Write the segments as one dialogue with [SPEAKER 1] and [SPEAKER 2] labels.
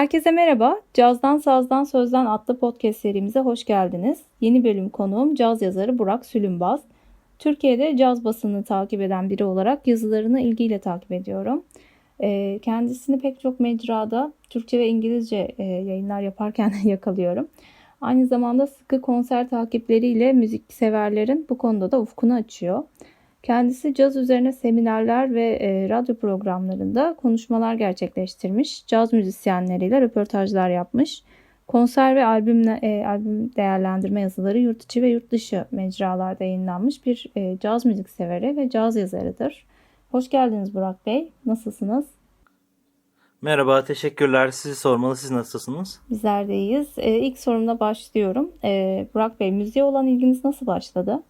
[SPEAKER 1] Herkese merhaba. Cazdan Sazdan Sözden adlı podcast serimize hoş geldiniz. Yeni bölüm konuğum caz yazarı Burak Sülünbaz. Türkiye'de caz basını takip eden biri olarak yazılarını ilgiyle takip ediyorum. Ee, kendisini pek çok mecrada Türkçe ve İngilizce e, yayınlar yaparken yakalıyorum. Aynı zamanda sıkı konser takipleriyle müzik severlerin bu konuda da ufkunu açıyor. Kendisi caz üzerine seminerler ve e, radyo programlarında konuşmalar gerçekleştirmiş. Caz müzisyenleriyle röportajlar yapmış. Konser ve albüm, e, albüm değerlendirme yazıları yurt içi ve yurt dışı mecralarda yayınlanmış bir e, caz müzik severi ve caz yazarıdır. Hoş geldiniz Burak Bey. Nasılsınız?
[SPEAKER 2] Merhaba, teşekkürler. Sizi sormalı. Siz nasılsınız?
[SPEAKER 1] Bizler de iyiyiz. E, ilk sorumla başlıyorum. E, Burak Bey, müziğe olan ilginiz nasıl başladı?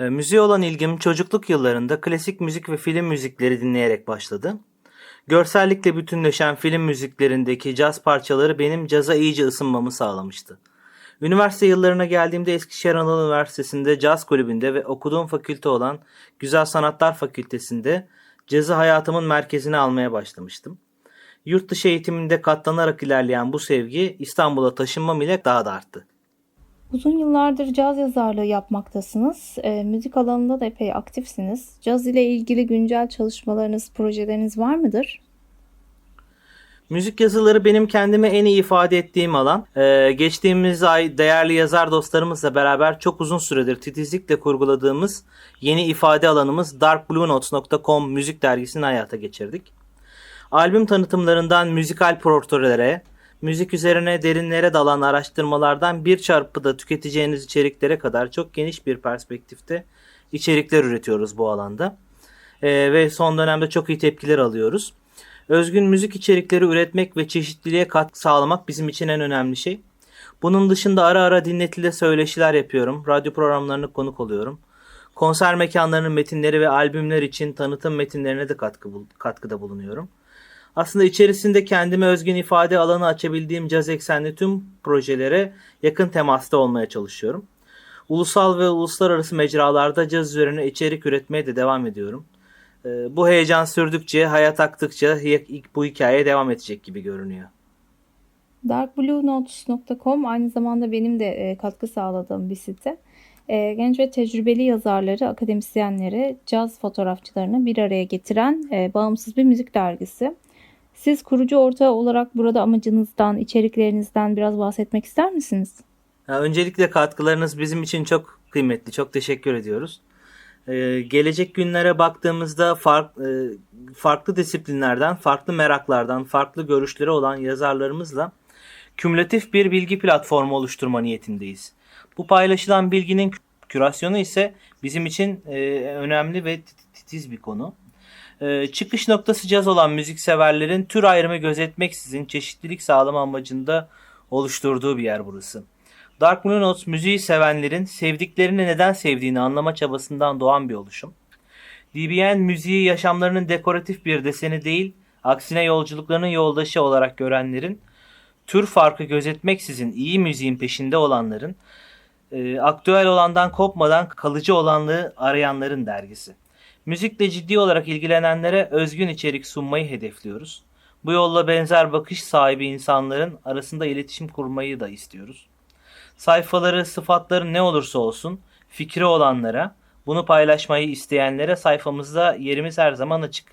[SPEAKER 2] E, müziğe olan ilgim çocukluk yıllarında klasik müzik ve film müzikleri dinleyerek başladı. Görsellikle bütünleşen film müziklerindeki caz parçaları benim caza iyice ısınmamı sağlamıştı. Üniversite yıllarına geldiğimde Eskişehir Anadolu Üniversitesi'nde caz kulübünde ve okuduğum fakülte olan Güzel Sanatlar Fakültesi'nde cazı hayatımın merkezine almaya başlamıştım. Yurt dışı eğitiminde katlanarak ilerleyen bu sevgi İstanbul'a taşınmam ile daha da arttı.
[SPEAKER 1] Uzun yıllardır caz yazarlığı yapmaktasınız. E, müzik alanında da epey aktifsiniz. Caz ile ilgili güncel çalışmalarınız, projeleriniz var mıdır?
[SPEAKER 2] Müzik yazıları benim kendime en iyi ifade ettiğim alan. Ee, geçtiğimiz ay değerli yazar dostlarımızla beraber çok uzun süredir titizlikle kurguladığımız yeni ifade alanımız darkbluenotes.com müzik dergisini hayata geçirdik. Albüm tanıtımlarından müzikal portrelere, müzik üzerine derinlere dalan araştırmalardan bir çarpıda tüketeceğiniz içeriklere kadar çok geniş bir perspektifte içerikler üretiyoruz bu alanda. Ee, ve son dönemde çok iyi tepkiler alıyoruz. Özgün müzik içerikleri üretmek ve çeşitliliğe katkı sağlamak bizim için en önemli şey. Bunun dışında ara ara dinletili söyleşiler yapıyorum. Radyo programlarına konuk oluyorum. Konser mekanlarının metinleri ve albümler için tanıtım metinlerine de katkı, katkıda bulunuyorum. Aslında içerisinde kendime özgün ifade alanı açabildiğim caz eksenli tüm projelere yakın temasta olmaya çalışıyorum. Ulusal ve uluslararası mecralarda caz üzerine içerik üretmeye de devam ediyorum. Ee, bu heyecan sürdükçe, hayat aktıkça bu hikaye devam edecek gibi görünüyor.
[SPEAKER 1] Darkbluenotes.com aynı zamanda benim de e, katkı sağladığım bir site. E, genç ve tecrübeli yazarları, akademisyenleri, caz fotoğrafçılarını bir araya getiren e, bağımsız bir müzik dergisi. Siz kurucu ortağı olarak burada amacınızdan, içeriklerinizden biraz bahsetmek ister misiniz?
[SPEAKER 2] öncelikle katkılarınız bizim için çok kıymetli. Çok teşekkür ediyoruz. Ee, gelecek günlere baktığımızda fark, e, farklı disiplinlerden, farklı meraklardan, farklı görüşleri olan yazarlarımızla kümülatif bir bilgi platformu oluşturma niyetindeyiz. Bu paylaşılan bilginin kürasyonu ise bizim için e, önemli ve titiz bir konu. E, çıkış noktası caz olan müzikseverlerin tür ayrımı gözetmeksizin çeşitlilik sağlama amacında oluşturduğu bir yer burası. Dark Blue Notes müziği sevenlerin sevdiklerini neden sevdiğini anlama çabasından doğan bir oluşum. DBN müziği yaşamlarının dekoratif bir deseni değil, aksine yolculuklarının yoldaşı olarak görenlerin, tür farkı gözetmeksizin iyi müziğin peşinde olanların, e, aktüel olandan kopmadan kalıcı olanlığı arayanların dergisi. Müzikle ciddi olarak ilgilenenlere özgün içerik sunmayı hedefliyoruz. Bu yolla benzer bakış sahibi insanların arasında iletişim kurmayı da istiyoruz. Sayfaları, sıfatları ne olursa olsun fikri olanlara, bunu paylaşmayı isteyenlere sayfamızda yerimiz her zaman açık.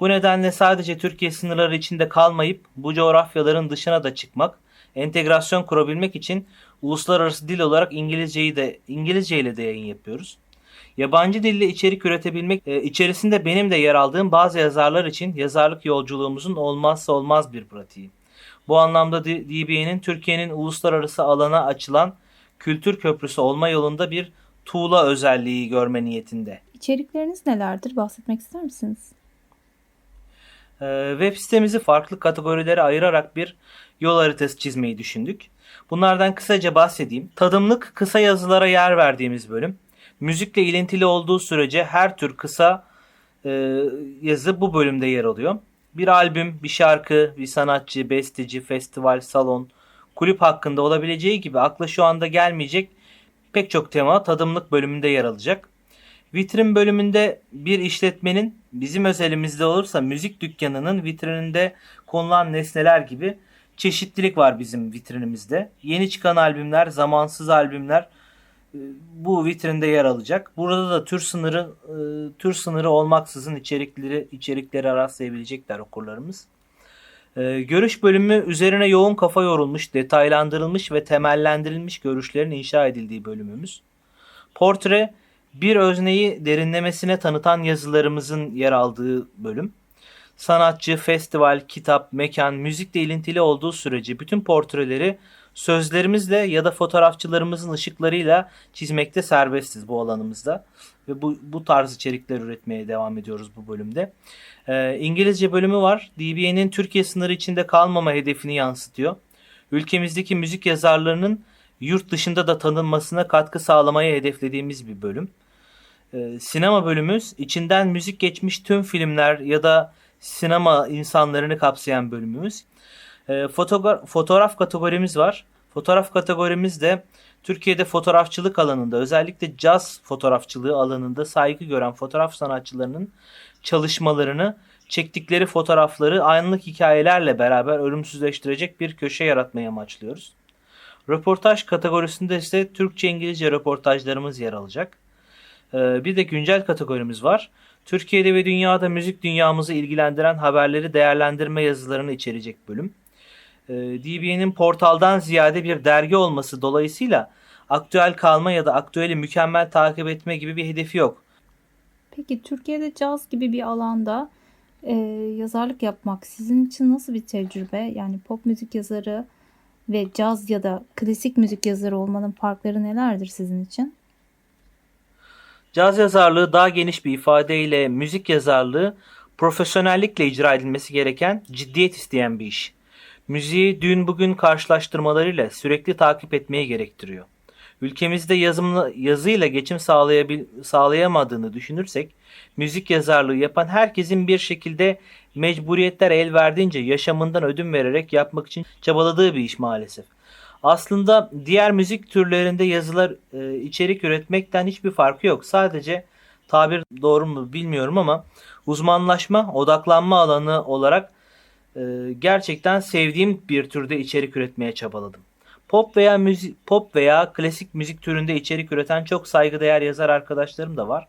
[SPEAKER 2] Bu nedenle sadece Türkiye sınırları içinde kalmayıp bu coğrafyaların dışına da çıkmak, entegrasyon kurabilmek için uluslararası dil olarak İngilizceyi de İngilizce ile de yayın yapıyoruz. Yabancı dille içerik üretebilmek e, içerisinde benim de yer aldığım bazı yazarlar için yazarlık yolculuğumuzun olmazsa olmaz bir pratiği. Bu anlamda DBA'nin Türkiye'nin uluslararası alana açılan kültür köprüsü olma yolunda bir tuğla özelliği görme niyetinde.
[SPEAKER 1] İçerikleriniz nelerdir? Bahsetmek ister misiniz?
[SPEAKER 2] Ee, web sitemizi farklı kategorilere ayırarak bir yol haritası çizmeyi düşündük. Bunlardan kısaca bahsedeyim. Tadımlık kısa yazılara yer verdiğimiz bölüm. Müzikle ilintili olduğu sürece her tür kısa e, yazı bu bölümde yer alıyor. Bir albüm, bir şarkı, bir sanatçı, besteci, festival, salon, kulüp hakkında olabileceği gibi akla şu anda gelmeyecek pek çok tema tadımlık bölümünde yer alacak. Vitrin bölümünde bir işletmenin bizim özelimizde olursa müzik dükkanının vitrininde konulan nesneler gibi çeşitlilik var bizim vitrinimizde. Yeni çıkan albümler, zamansız albümler bu vitrinde yer alacak. Burada da tür sınırı e, tür sınırı olmaksızın içerikleri içerikleri rastlayabilecekler okurlarımız. E, Görüş bölümü üzerine yoğun kafa yorulmuş, detaylandırılmış ve temellendirilmiş görüşlerin inşa edildiği bölümümüz. Portre bir özneyi derinlemesine tanıtan yazılarımızın yer aldığı bölüm. Sanatçı, festival, kitap, mekan, müzikle ilintili olduğu sürece bütün portreleri sözlerimizle ya da fotoğrafçılarımızın ışıklarıyla çizmekte serbestiz bu alanımızda. Ve bu, bu tarz içerikler üretmeye devam ediyoruz bu bölümde. Ee, İngilizce bölümü var. DBA'nin Türkiye sınırı içinde kalmama hedefini yansıtıyor. Ülkemizdeki müzik yazarlarının yurt dışında da tanınmasına katkı sağlamaya hedeflediğimiz bir bölüm. Ee, sinema bölümümüz içinden müzik geçmiş tüm filmler ya da sinema insanlarını kapsayan bölümümüz. Ee, fotogra- fotoğraf kategorimiz var. Fotoğraf kategorimiz de Türkiye'de fotoğrafçılık alanında özellikle caz fotoğrafçılığı alanında saygı gören fotoğraf sanatçılarının çalışmalarını, çektikleri fotoğrafları anlık hikayelerle beraber ölümsüzleştirecek bir köşe yaratmayı amaçlıyoruz. Röportaj kategorisinde ise Türkçe-İngilizce röportajlarımız yer alacak. Ee, bir de güncel kategorimiz var. Türkiye'de ve dünyada müzik dünyamızı ilgilendiren haberleri değerlendirme yazılarını içerecek bölüm. Ee, DBA'nin portaldan ziyade bir dergi olması dolayısıyla aktüel kalma ya da aktüeli mükemmel takip etme gibi bir hedefi yok.
[SPEAKER 1] Peki Türkiye'de caz gibi bir alanda e, yazarlık yapmak sizin için nasıl bir tecrübe? Yani pop müzik yazarı ve caz ya da klasik müzik yazarı olmanın farkları nelerdir sizin için?
[SPEAKER 2] Caz yazarlığı daha geniş bir ifadeyle müzik yazarlığı profesyonellikle icra edilmesi gereken ciddiyet isteyen bir iş. Müziği dün bugün karşılaştırmalarıyla sürekli takip etmeyi gerektiriyor. Ülkemizde yazımla, yazıyla geçim sağlayabil, sağlayamadığını düşünürsek, müzik yazarlığı yapan herkesin bir şekilde mecburiyetler el verdiğince yaşamından ödün vererek yapmak için çabaladığı bir iş maalesef. Aslında diğer müzik türlerinde yazılar e, içerik üretmekten hiçbir farkı yok. Sadece tabir doğru mu bilmiyorum ama uzmanlaşma, odaklanma alanı olarak e, gerçekten sevdiğim bir türde içerik üretmeye çabaladım. Pop veya müzik pop veya klasik müzik türünde içerik üreten çok saygıdeğer yazar arkadaşlarım da var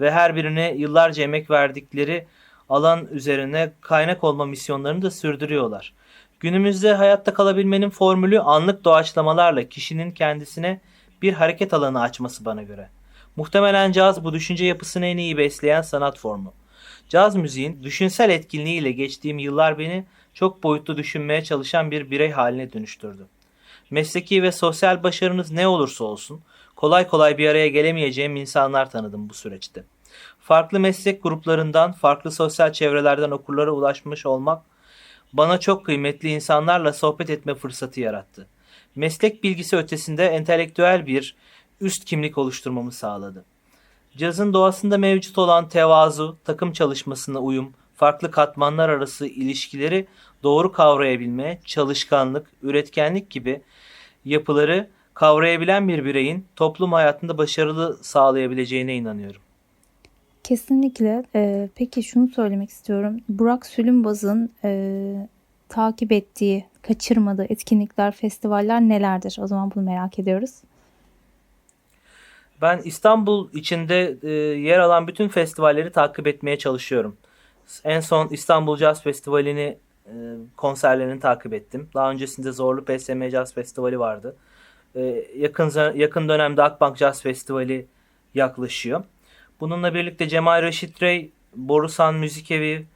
[SPEAKER 2] ve her birine yıllarca emek verdikleri alan üzerine kaynak olma misyonlarını da sürdürüyorlar. Günümüzde hayatta kalabilmenin formülü anlık doğaçlamalarla kişinin kendisine bir hareket alanı açması bana göre. Muhtemelen caz bu düşünce yapısını en iyi besleyen sanat formu. Caz müziğin düşünsel etkinliğiyle geçtiğim yıllar beni çok boyutlu düşünmeye çalışan bir birey haline dönüştürdü. Mesleki ve sosyal başarınız ne olursa olsun kolay kolay bir araya gelemeyeceğim insanlar tanıdım bu süreçte. Farklı meslek gruplarından, farklı sosyal çevrelerden okurlara ulaşmış olmak bana çok kıymetli insanlarla sohbet etme fırsatı yarattı. Meslek bilgisi ötesinde entelektüel bir üst kimlik oluşturmamı sağladı. Cazın doğasında mevcut olan tevazu, takım çalışmasına uyum, farklı katmanlar arası ilişkileri doğru kavrayabilme, çalışkanlık, üretkenlik gibi yapıları kavrayabilen bir bireyin toplum hayatında başarılı sağlayabileceğine inanıyorum.
[SPEAKER 1] Kesinlikle. Ee, peki şunu söylemek istiyorum. Burak Sülünbaz'ın e, takip ettiği, kaçırmadığı etkinlikler, festivaller nelerdir? O zaman bunu merak ediyoruz.
[SPEAKER 2] Ben İstanbul içinde e, yer alan bütün festivalleri takip etmeye çalışıyorum. En son İstanbul Jazz Festivali'ni e, konserlerini takip ettim. Daha öncesinde Zorlu PSM Jazz Festivali vardı. E, yakın yakın dönemde Akbank Jazz Festivali yaklaşıyor. Bununla birlikte Cemal Reşit Rey, Borusan Müzik Evi,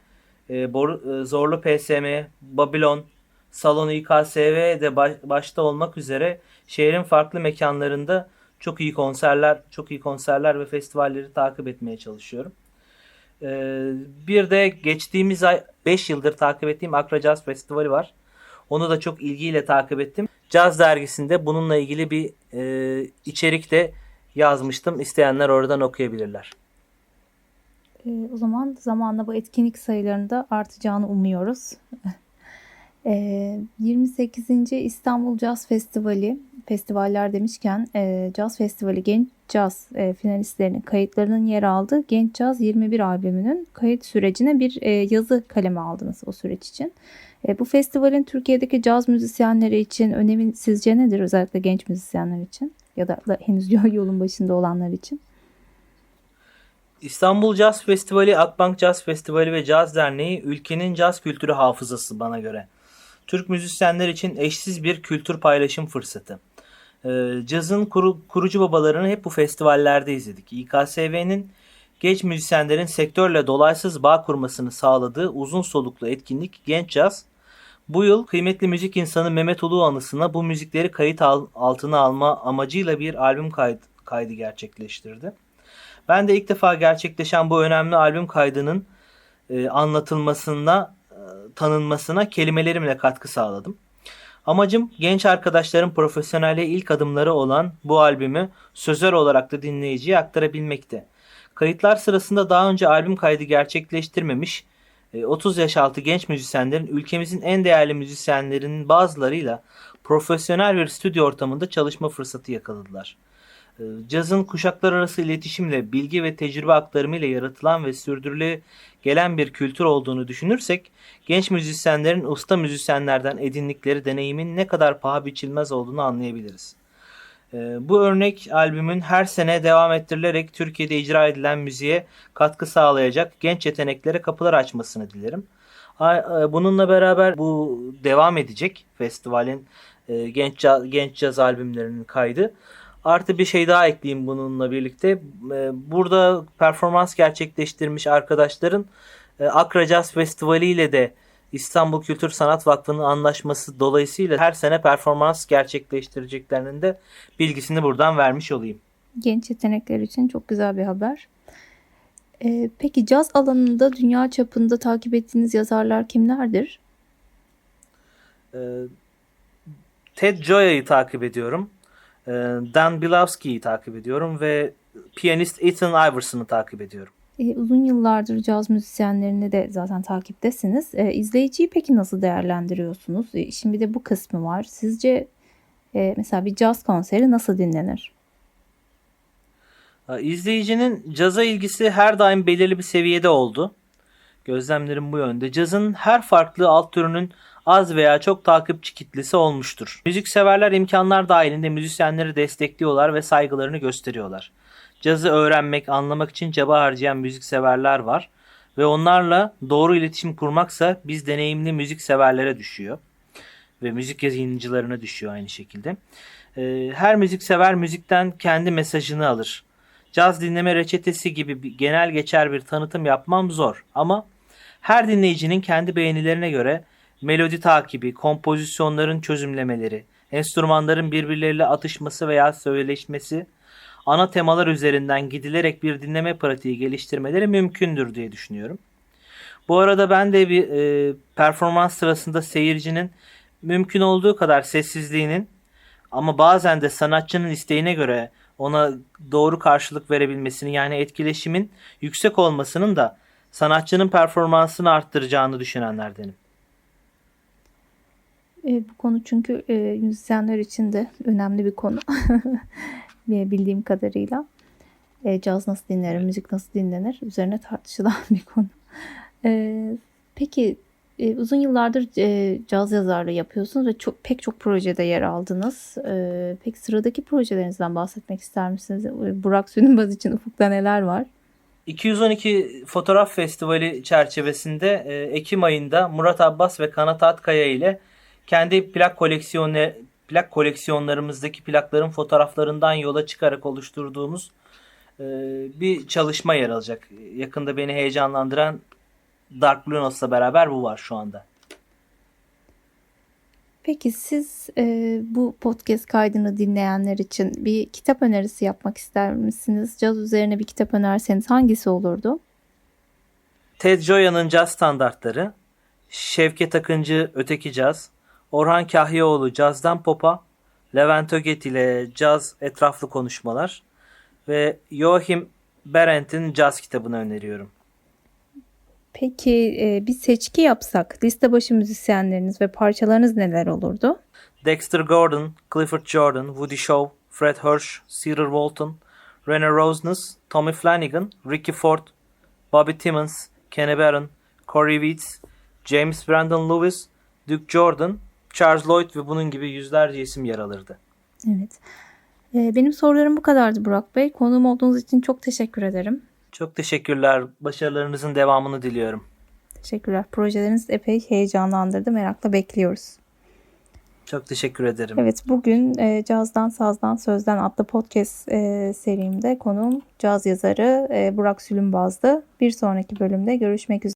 [SPEAKER 2] e, Boru, e, Zorlu PSM, Babilon, Salon İKSV de baş, başta olmak üzere şehrin farklı mekanlarında çok iyi konserler, çok iyi konserler ve festivalleri takip etmeye çalışıyorum. Ee, bir de geçtiğimiz ay 5 yıldır takip ettiğim Akra Jazz Festivali var. Onu da çok ilgiyle takip ettim. Caz dergisinde bununla ilgili bir e, içerik de yazmıştım. İsteyenler oradan okuyabilirler.
[SPEAKER 1] Ee, o zaman zamanla bu etkinlik sayılarında artacağını umuyoruz. Ee, 28. İstanbul Jazz Festivali festivaller demişken e, Caz Festivali Genç Caz e, finalistlerinin kayıtlarının yer aldığı Genç Caz 21 albümünün kayıt sürecine bir e, yazı kaleme aldınız o süreç için. E, bu festivalin Türkiye'deki caz müzisyenleri için önemi sizce nedir? Özellikle genç müzisyenler için ya da, henüz yolun başında olanlar için.
[SPEAKER 2] İstanbul Caz Festivali, Akbank Caz Festivali ve Caz Derneği ülkenin caz kültürü hafızası bana göre. Türk müzisyenler için eşsiz bir kültür paylaşım fırsatı. Ee, cazın kuru, kurucu babalarını hep bu festivallerde izledik. İKSV'nin genç müzisyenlerin sektörle dolaysız bağ kurmasını sağladığı uzun soluklu etkinlik Genç Caz, bu yıl kıymetli müzik insanı Mehmet Ulu anısına bu müzikleri kayıt al- altına alma amacıyla bir albüm kaydı, kaydı gerçekleştirdi. Ben de ilk defa gerçekleşen bu önemli albüm kaydının e, anlatılmasına, e, tanınmasına kelimelerimle katkı sağladım. Amacım genç arkadaşların profesyonelliğe ilk adımları olan bu albümü sözler olarak da dinleyiciye aktarabilmekte. Kayıtlar sırasında daha önce albüm kaydı gerçekleştirmemiş e, 30 yaş altı genç müzisyenlerin ülkemizin en değerli müzisyenlerinin bazılarıyla profesyonel bir stüdyo ortamında çalışma fırsatı yakaladılar. E, Cazın kuşaklar arası iletişimle, bilgi ve tecrübe aktarımıyla yaratılan ve sürdürüle gelen bir kültür olduğunu düşünürsek, genç müzisyenlerin usta müzisyenlerden edindikleri deneyimin ne kadar paha biçilmez olduğunu anlayabiliriz. E, Bu örnek albümün her sene devam ettirilerek Türkiye'de icra edilen müziğe katkı sağlayacak genç yeteneklere kapılar açmasını dilerim. E, Bununla beraber bu devam edecek festivalin e, genç caz, genç caz albümlerinin kaydı. Artı bir şey daha ekleyeyim bununla birlikte. E, Burada performans gerçekleştirmiş arkadaşların e, Akra Jazz Festivali ile de İstanbul Kültür Sanat Vakfı'nın anlaşması dolayısıyla her sene performans gerçekleştireceklerinin de bilgisini buradan vermiş olayım.
[SPEAKER 1] Genç yetenekler için çok güzel bir haber. E, peki caz alanında dünya çapında takip ettiğiniz yazarlar kimlerdir?
[SPEAKER 2] Ee, Ted Gioia'yı takip ediyorum. Ee, Dan Bilowski'yi takip ediyorum ve piyanist Ethan Iverson'ı takip ediyorum.
[SPEAKER 1] E, uzun yıllardır caz müzisyenlerini de zaten takiptesiniz. E, izleyiciyi peki nasıl değerlendiriyorsunuz? E, şimdi de bu kısmı var. Sizce e, mesela bir caz konseri nasıl dinlenir?
[SPEAKER 2] Ee, İzleyicinin caza ilgisi her daim belirli bir seviyede oldu. Gözlemlerim bu yönde. Cazın her farklı alt türünün az veya çok takipçi kitlesi olmuştur. Müzikseverler imkanlar dahilinde müzisyenleri destekliyorlar ve saygılarını gösteriyorlar. Cazı öğrenmek, anlamak için çaba harcayan müzikseverler var ve onlarla doğru iletişim kurmaksa biz deneyimli müzikseverlere düşüyor ve müzik yayıncılarına düşüyor aynı şekilde. Ee, Her müziksever müzikten kendi mesajını alır. Caz dinleme reçetesi gibi bir genel geçer bir tanıtım yapmam zor ama her dinleyicinin kendi beğenilerine göre melodi takibi, kompozisyonların çözümlemeleri, enstrümanların birbirleriyle atışması veya söyleşmesi, ana temalar üzerinden gidilerek bir dinleme pratiği geliştirmeleri mümkündür diye düşünüyorum. Bu arada ben de bir e, performans sırasında seyircinin mümkün olduğu kadar sessizliğinin ama bazen de sanatçının isteğine göre ona doğru karşılık verebilmesini yani etkileşimin yüksek olmasının da sanatçının performansını arttıracağını düşünenlerdenim.
[SPEAKER 1] E, bu konu çünkü e, müzisyenler için de önemli bir konu. Bildiğim kadarıyla. E, caz nasıl dinlenir, müzik nasıl dinlenir üzerine tartışılan bir konu. E, peki e, uzun yıllardır e, caz yazarlığı yapıyorsunuz ve çok pek çok projede yer aldınız. E, peki sıradaki projelerinizden bahsetmek ister misiniz? E, Burak Sünümbaz için ufukta neler var?
[SPEAKER 2] 212 Fotoğraf Festivali çerçevesinde e, Ekim ayında Murat Abbas ve Kanat Atkaya ile kendi plak koleksiyonu plak koleksiyonlarımızdaki plakların fotoğraflarından yola çıkarak oluşturduğumuz e, bir çalışma yer alacak. Yakında beni heyecanlandıran Dark Lunos'la beraber bu var şu anda.
[SPEAKER 1] Peki siz e, bu podcast kaydını dinleyenler için bir kitap önerisi yapmak ister misiniz? Caz üzerine bir kitap önerseniz hangisi olurdu?
[SPEAKER 2] Ted Gioia'nın caz standartları, Şevket Akıncı Öteki Caz, Orhan Kahyaoğlu Cazdan Pop'a, Levent Öget ile Caz Etraflı Konuşmalar ve Joachim Berendt'in Caz kitabını öneriyorum.
[SPEAKER 1] Peki e, bir seçki yapsak liste başı müzisyenleriniz ve parçalarınız neler olurdu?
[SPEAKER 2] Dexter Gordon, Clifford Jordan, Woody Shaw, Fred Hirsch, Cedar Walton, Rene Rosnes, Tommy Flanagan, Ricky Ford, Bobby Timmons, Kenny Barron, Corey Weeds, James Brandon Lewis, Duke Jordan, Charles Lloyd ve bunun gibi yüzlerce isim yer alırdı.
[SPEAKER 1] Evet. Ee, benim sorularım bu kadardı Burak Bey. Konuğum olduğunuz için çok teşekkür ederim.
[SPEAKER 2] Çok teşekkürler. Başarılarınızın devamını diliyorum.
[SPEAKER 1] Teşekkürler. Projeleriniz epey heyecanlandırdı. Merakla bekliyoruz.
[SPEAKER 2] Çok teşekkür ederim.
[SPEAKER 1] Evet bugün e, Cazdan Sazdan Sözden adlı podcast e, serimde konuğum caz yazarı e, Burak Sülünbaz'dı. Bir sonraki bölümde görüşmek üzere.